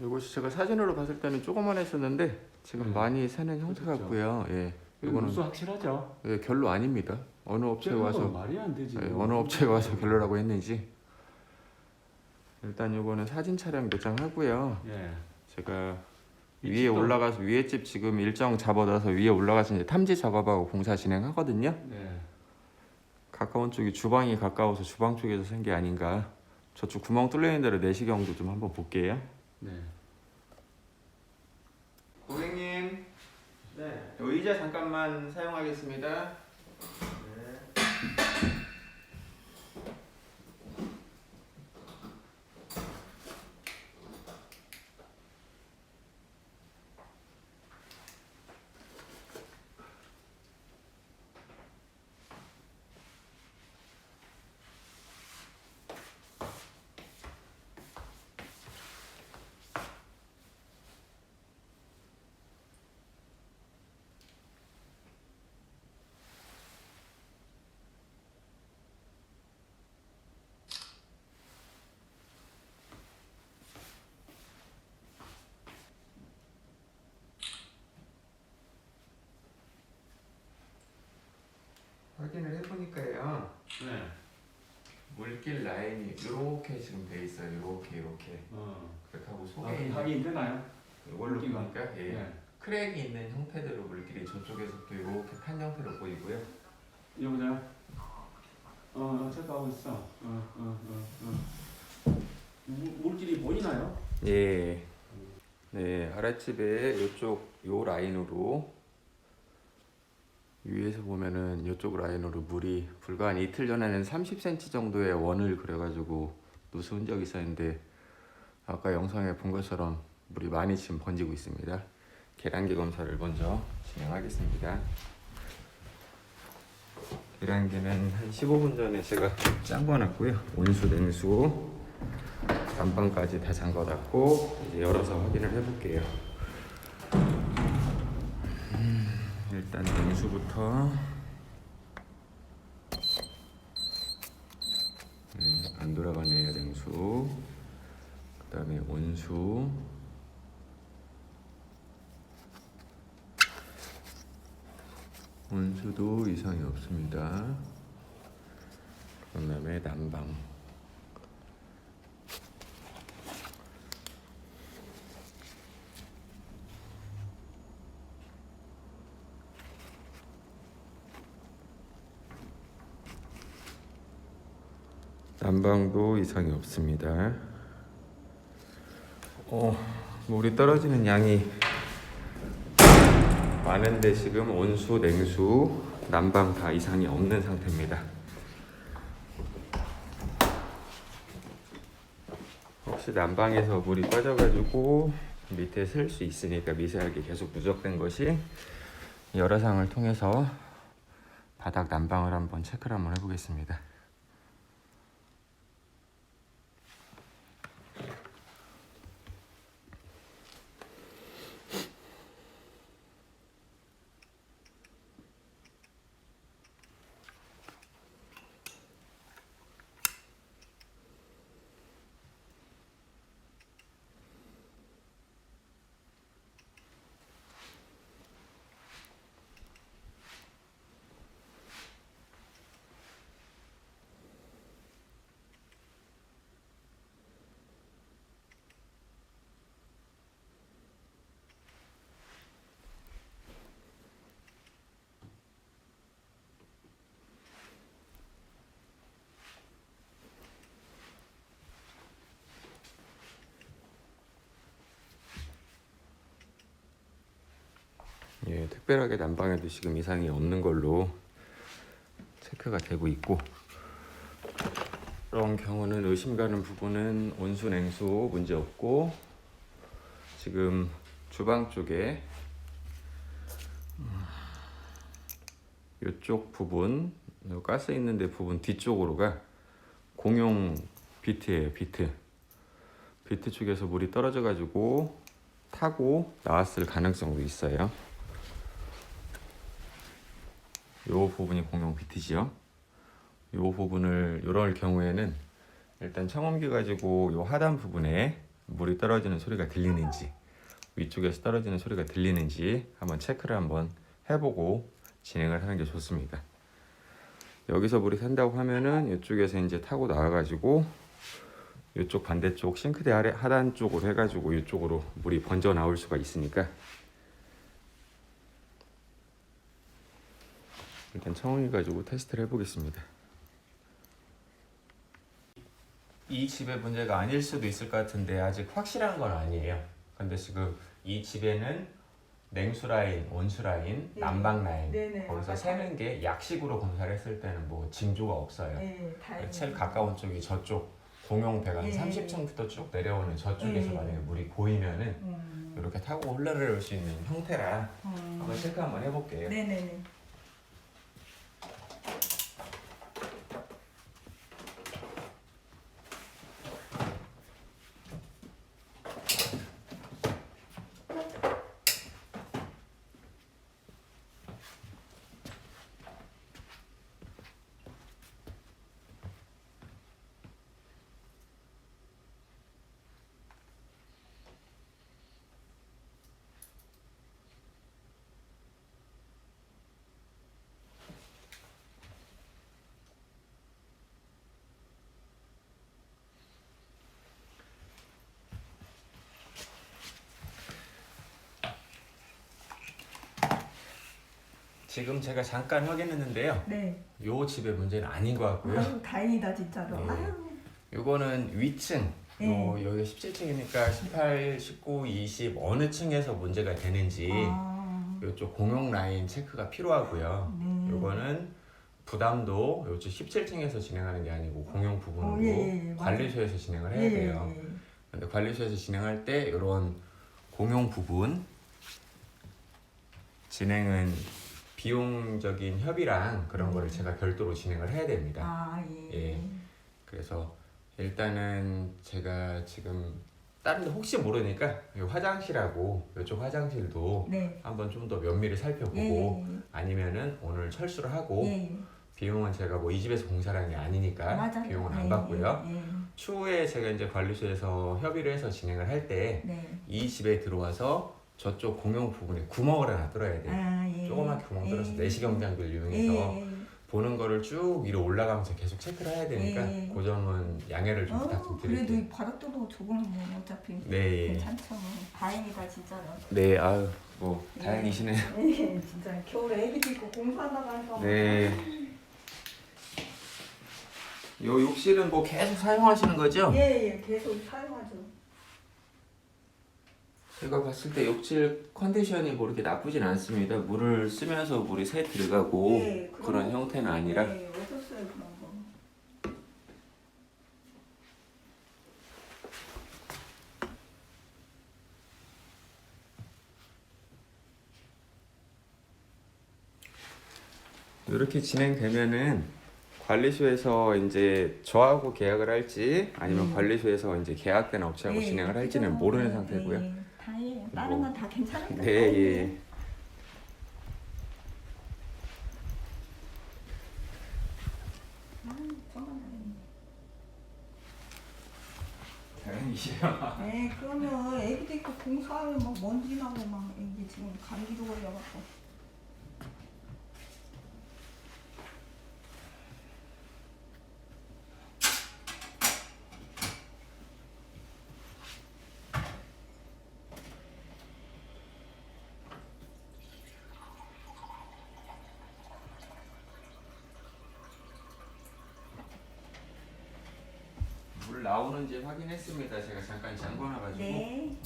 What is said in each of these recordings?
이것이 제가 사진으로 봤을 때는 조그만 했었는데 지금 네. 많이 새는 형태 그렇죠. 같고요. 예. 이거는 수 확실하죠. 예, 결로 아닙니다. 어느 업체에 와서 말이 안 되지. 예, 어느 업체에 와서 결로라고 했는지 일단 이거는 사진 촬영 도장하고요. 예. 제가 위에 위치도- 올라가서 위에 집 지금 일정 잡아놔서 위에 올라가서 이제 탐지 작업하고 공사 진행하거든요. 네. 가까운 쪽이 주방이 가까워서 주방 쪽에서 센게 아닌가. 저쪽 구멍 뚫려 있는 대로 내시경도 좀 한번 볼게요. 네. 고객님, 네. 의자 잠깐만 사용하겠습니다. 확인을 해보니까요. 네. 물길 라인이 이렇게 지금 돼 있어요. 이렇게 이렇게. 어. 그렇게 하고 속에 아, 있는 확인 되나요? 물기가? 보니까 예. 네. 크랙이 있는 형태대로 물길이 저쪽에서 또 이렇게 탄 형태로 보이고요. 여보세요. 어, 어, 체크하고 있어. 어, 어, 어, 어. 물, 물길이 보이나요? 예. 네, 아랫집에 이쪽 요 라인으로 위에서 보면은 이쪽 라인으로 물이 불과 한 이틀 전에는 30cm 정도의 원을 그려가지고 누수 흔적이 있었는데 아까 영상에 본 것처럼 물이 많이 지금 번지고 있습니다. 계량기 검사를 먼저 진행하겠습니다. 계량기는 한 15분 전에 제가 짱궈놨고요. 온수, 냉수, 난방까지 다 잠궈놨고 이제 열어서 확인을 해볼게요. 음, 일단 냉수부터 네, 안 돌아가네요 냉수. 그 다음에 온수. 온수도 이상이 없습니다. 그 다음에 난방. 난방도 이상이 없습니다. 어, 물이 떨어지는 양이 많은데 지금 온수, 냉수, 난방 다 이상이 없는 상태입니다. 혹시 난방에서 물이 빠져가지고 밑에 쓸수 있으니까 미세하게 계속 누적된 것이 열화상을 통해서 바닥 난방을 한번 체크를 한번 해보겠습니다. 예, 특별하게 난방에도 지금 이상이 없는 걸로 체크가 되고 있고 그런 경우는 의심 가는 부분은 온수 냉수 문제 없고 지금 주방 쪽에 이쪽 부분 요 가스 있는데 부분 뒤쪽으로가 공용 비트예요 비트 비트 쪽에서 물이 떨어져 가지고 타고 나왔을 가능성도 있어요. 요 부분이 공용 비트지요. 요 부분을 요럴 경우에는 일단 청음기 가지고 요 하단 부분에 물이 떨어지는 소리가 들리는지 위쪽에서 떨어지는 소리가 들리는지 한번 체크를 한번 해보고 진행을 하는 게 좋습니다. 여기서 물이 샌다고 하면은 이쪽에서 이제 타고 나와가지고 이쪽 반대쪽 싱크대 아래 하단 쪽으로 해가지고 이쪽으로 물이 번져 나올 수가 있으니까 일단 청원이 가지고 테스트를 해보겠습니다. 이 집의 문제가 아닐 수도 있을 것 같은데 아직 확실한 건 아니에요. 근데 지금 이 집에는 냉수 라인, 온수 라인, 네. 난방 라인 네네. 거기서 아까 세는 게 약식으로 검사를 했을 때는 뭐 징조가 없어요. 네. 제일 가까운 쪽이 저쪽 공용 배관 예. 30층부터 쭉 내려오는 저쪽에서 예. 만약에 물이 보이면은 음. 이렇게 타고 흘러내릴 수 있는 형태라 음. 한번 체크 한번 해볼게요. 네네네. 지금 제가 잠깐 확인했는데요. 네. 요 집의 문제는 아닌 것 같고요. 아유, 다행이다 진짜로. 네. 아유. 요거는 위층. 네. 요 여기 17층이니까 18, 19, 20 어느 층에서 문제가 되는지 아. 요쪽 공용 라인 체크가 필요하고요. 네. 요거는 부담도 요쪽 17층에서 진행하는 게 아니고 공용 부분으로 어, 예, 예, 예, 관리소에서 진행을 해야 예, 돼요. 예, 예. 근데 관리소에서 진행할 때 이런 공용 부분 진행은 비용적인 협의랑 그런 음. 거를 제가 별도로 진행을 해야 됩니다. 아 예. 예. 그래서 일단은 제가 지금 다른 데 혹시 모르니까 이 화장실하고 이쪽 화장실도 네. 한번 좀 더 면밀히 살펴보고 예, 예, 아니면은 오늘 철수를 하고 예. 예. 비용은 제가 뭐 이 집에서 공사라는 게 아니니까 맞아요. 비용은 예, 안 받고요. 예, 예. 추후에 제가 이제 관리소에서 협의를 해서 진행을 할 때 이 네. 집에 들어와서 저쪽 공용 부분에 구멍을 하나 뚫어야 돼요. 아 예. 조그맣게 구멍 뚫어서 예. 내시경장비를 예, 이용해서 예, 예. 보는 거를 쭉 위로 올라가면서 계속 체크를 해야 되니까 예, 예. 그 점은 양해를 좀 부탁 좀 어, 그래도 드릴게요. 이 바닥도도 조금은 뭐 어차피 네, 괜찮죠. 다행이다 진짜로. 네, 아유, 뭐 예. 다행이시네요. 예, 진짜 겨울에 애기도 있고 공부하다가 해서. 네. 요 욕실은 뭐 계속 사용하시는 거죠? 예, 예, 계속 사용하죠. 제가 봤을 때 욕실 컨디션이 뭐 이렇게 나쁘진 않습니다. 물을 쓰면서 물이 새 들어가고 예, 그런 그런 거- 형태는 아니라 예, 어셨어요 그런 거. 이렇게 진행되면은 관리소에서 이제 저하고 계약을 할지 아니면 음. 관리소에서 이제 계약된 업체하고 예, 진행을 할지는 그죠. 모르는 예, 상태고요. 예, 다행이에요. 다른 뭐. 건다 괜찮은데. 네, 예. 아. 네, 그러면 애기도 있고 공사하면 막 먼지 나고 막 이게 지금 감기도 걸려갖고. 물 나오는지 확인했습니다. 제가 잠깐 잠궈 놔가지고. 네.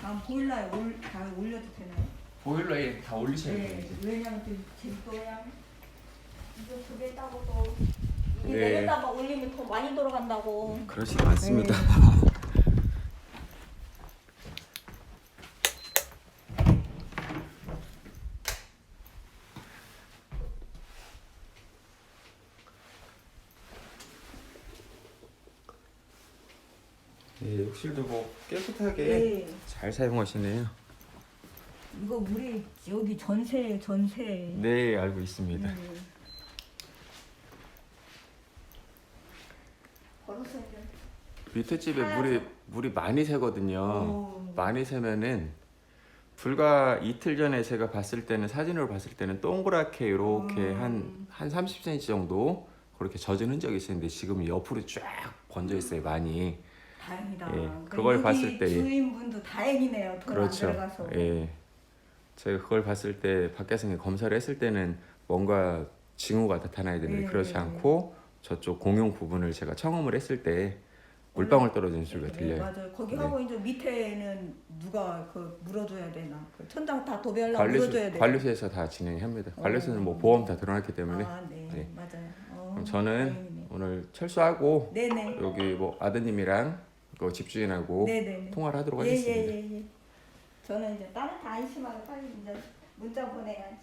다음 보일러에 올, 다 올려도 되나요? 보일러에 다 올리셔야 돼요. 네, 왜냐면 또 제주도야. 이거 두 개다고 또 이게 네. 내려다가 올리면 더 많이 돌아간다고. 그러시지 않습니다. 욕실도 뭐 깨끗하게 네. 잘 사용하시네요. 이거 우리 여기 전세 전세. 네, 알고 있습니다. 네. 걸어서. 밑에 집에 물이 물이 많이 새거든요. 어. 많이 새면은 불과 이틀 전에 제가 봤을 때는 사진으로 봤을 때는 동그랗게 이렇게 음. 한한 30cm 정도 그렇게 젖은 흔적이 있었는데 지금 옆으로 쫙 번져 있어요 많이. 다행이다. 예, 그 그걸 봤을 때- 주인분도 다행이네요. 그렇죠. 예. 제가 그걸 봤을 때 밖에서 검사를 했을 때는 뭔가 징후가 나타나야 되는데 예, 그렇지 예, 않고 저쪽 공용 부분을 제가 청음을 했을 때 물방울 떨어지는 소리가 네, 들려요. 맞아요. 거기 네. 하고 이제 밑에는 누가 그 물어줘야 되나? 그 천장 다 도배하려고 관리소, 물어줘야 돼. 관리소에서 다 진행합니다. 어. 관리소는 뭐 보험 다 들어놨기 때문에 아, 네, 네. 맞아요. 어, 그럼 저는 다행이네. 오늘 철수하고 네네. 여기 뭐 아드님이랑 그 집주인하고 네네네. 통화를 하도록 예, 하겠습니다. 예, 예, 예. 저는 이제 다른 다 안심하고 빨리 이제 문자 보내야지.